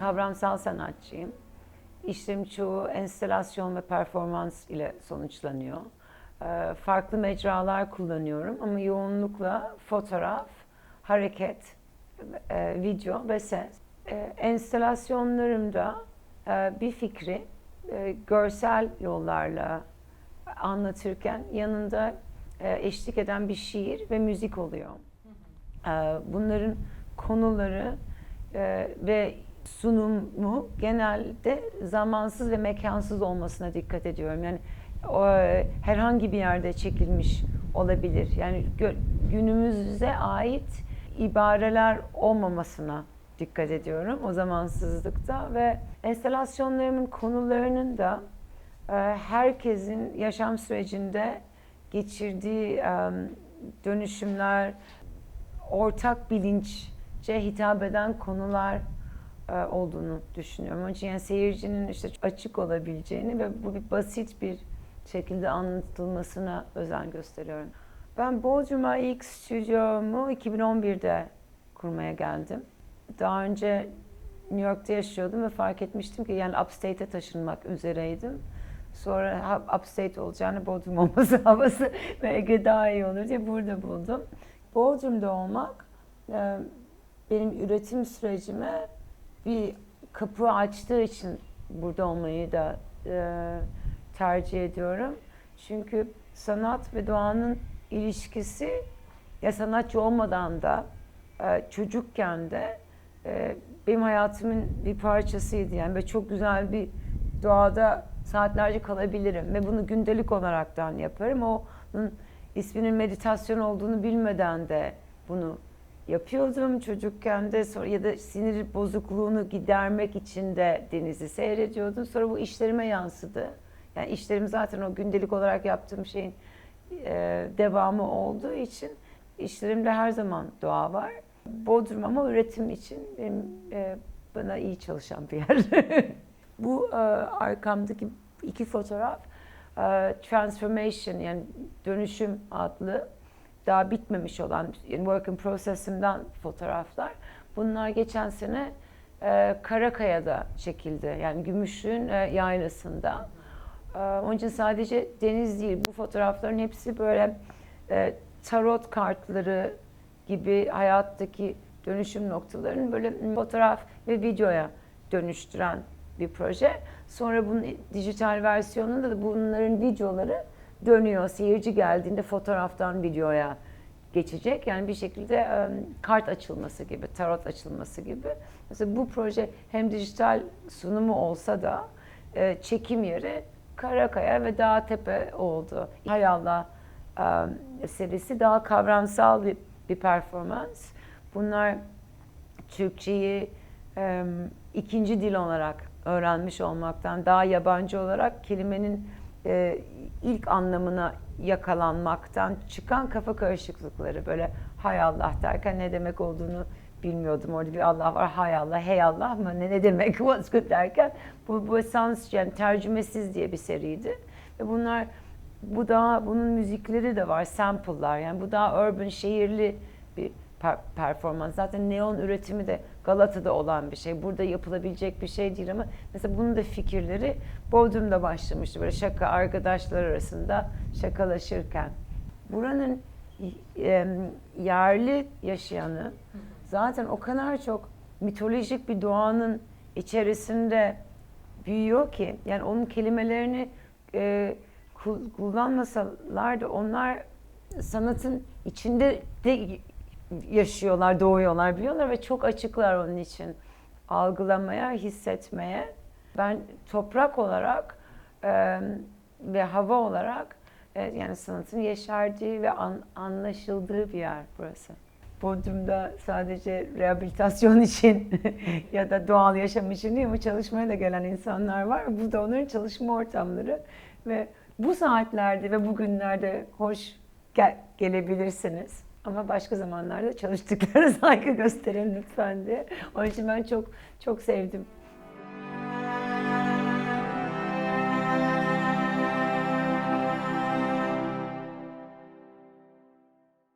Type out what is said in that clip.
kavramsal sanatçıyım. İşlerim çoğu enstelasyon ve performans ile sonuçlanıyor. Ee, farklı mecralar kullanıyorum ama yoğunlukla fotoğraf, hareket, e, video ve ses. E, enstalasyonlarımda e, bir fikri e, görsel yollarla anlatırken yanında eşlik eden bir şiir ve müzik oluyor. E, bunların konuları ve sunumu genelde zamansız ve mekansız olmasına dikkat ediyorum. Yani o, herhangi bir yerde çekilmiş olabilir. Yani günümüze ait ibareler olmamasına dikkat ediyorum o zamansızlıkta ve enstalasyonlarımın konularının da e, herkesin yaşam sürecinde geçirdiği e, dönüşümler, ortak bilinçce hitap eden konular olduğunu düşünüyorum. Onun için yani seyircinin işte açık olabileceğini ve bu bir basit bir şekilde anlatılmasına özen gösteriyorum. Ben Bodrum'a ilk stüdyomu 2011'de kurmaya geldim. Daha önce New York'ta yaşıyordum ve fark etmiştim ki yani upstate'e taşınmak üzereydim. Sonra upstate olacağını Bodrum olması havası belki daha iyi olur diye burada buldum. Bodrum'da olmak e, benim üretim sürecime bir kapı açtığı için burada olmayı da e, tercih ediyorum. Çünkü sanat ve doğanın ilişkisi ya sanatçı olmadan da e, çocukken de e, benim hayatımın bir parçasıydı yani ve çok güzel bir doğada saatlerce kalabilirim ve bunu gündelik olaraktan yaparım. Onun isminin meditasyon olduğunu bilmeden de bunu yapıyordum çocukken de sonra ya da sinir bozukluğunu gidermek için de denizi seyrediyordum. Sonra bu işlerime yansıdı. Yani işlerim zaten o gündelik olarak yaptığım şeyin e, devamı olduğu için işlerimde her zaman doğa var. Bodrum ama üretim için benim e, bana iyi çalışan bir yer. Bu e, arkamdaki iki fotoğraf e, Transformation yani dönüşüm adlı daha bitmemiş olan yani work in process'imden fotoğraflar. Bunlar geçen sene e, Karakaya'da çekildi. Yani Gümüşlüğün e, yaylasında. E, onun için sadece deniz değil, bu fotoğrafların hepsi böyle e, tarot kartları gibi hayattaki dönüşüm noktalarını böyle fotoğraf ve videoya dönüştüren bir proje. Sonra bunun dijital versiyonunda da bunların videoları dönüyor. Seyirci geldiğinde fotoğraftan videoya geçecek. Yani bir şekilde kart açılması gibi, tarot açılması gibi. Mesela bu proje hem dijital sunumu olsa da çekim yeri Karakaya ve Dağtepe oldu. Hay Allah serisi daha kavramsal bir, bir performans. Bunlar Türkçeyi ikinci dil olarak öğrenmiş olmaktan daha yabancı olarak kelimenin e, ilk anlamına yakalanmaktan çıkan kafa karışıklıkları böyle hay Allah derken ne demek olduğunu bilmiyordum. Orada bir Allah var, hay Allah, hey Allah mı ne, ne demek what's good derken bu, bu sans yani tercümesiz diye bir seriydi. Ve bunlar bu daha bunun müzikleri de var, sample'lar yani bu daha urban, şehirli bir per- performans. Zaten neon üretimi de Galata'da olan bir şey. Burada yapılabilecek bir şey değil ama mesela bunun da fikirleri Bodrum'da başlamıştı. Böyle şaka arkadaşlar arasında şakalaşırken. Buranın e, yerli yaşayanı zaten o kadar çok mitolojik bir doğanın içerisinde büyüyor ki yani onun kelimelerini e, kul- kullanmasalar da onlar sanatın içinde de yaşıyorlar, doğuyorlar, biliyorlar ve çok açıklar onun için algılamaya, hissetmeye. Ben toprak olarak e, ve hava olarak e, yani sanatın yeşerdiği ve an- anlaşıldığı bir yer burası. Bodrum'da sadece rehabilitasyon için ya da doğal yaşam için değil ama çalışmaya da gelen insanlar var. Burada onların çalışma ortamları ve bu saatlerde ve bugünlerde hoş gel- gelebilirsiniz. Ama başka zamanlarda çalıştıklarına saygı gösterin lütfen diye. Onun için ben çok çok sevdim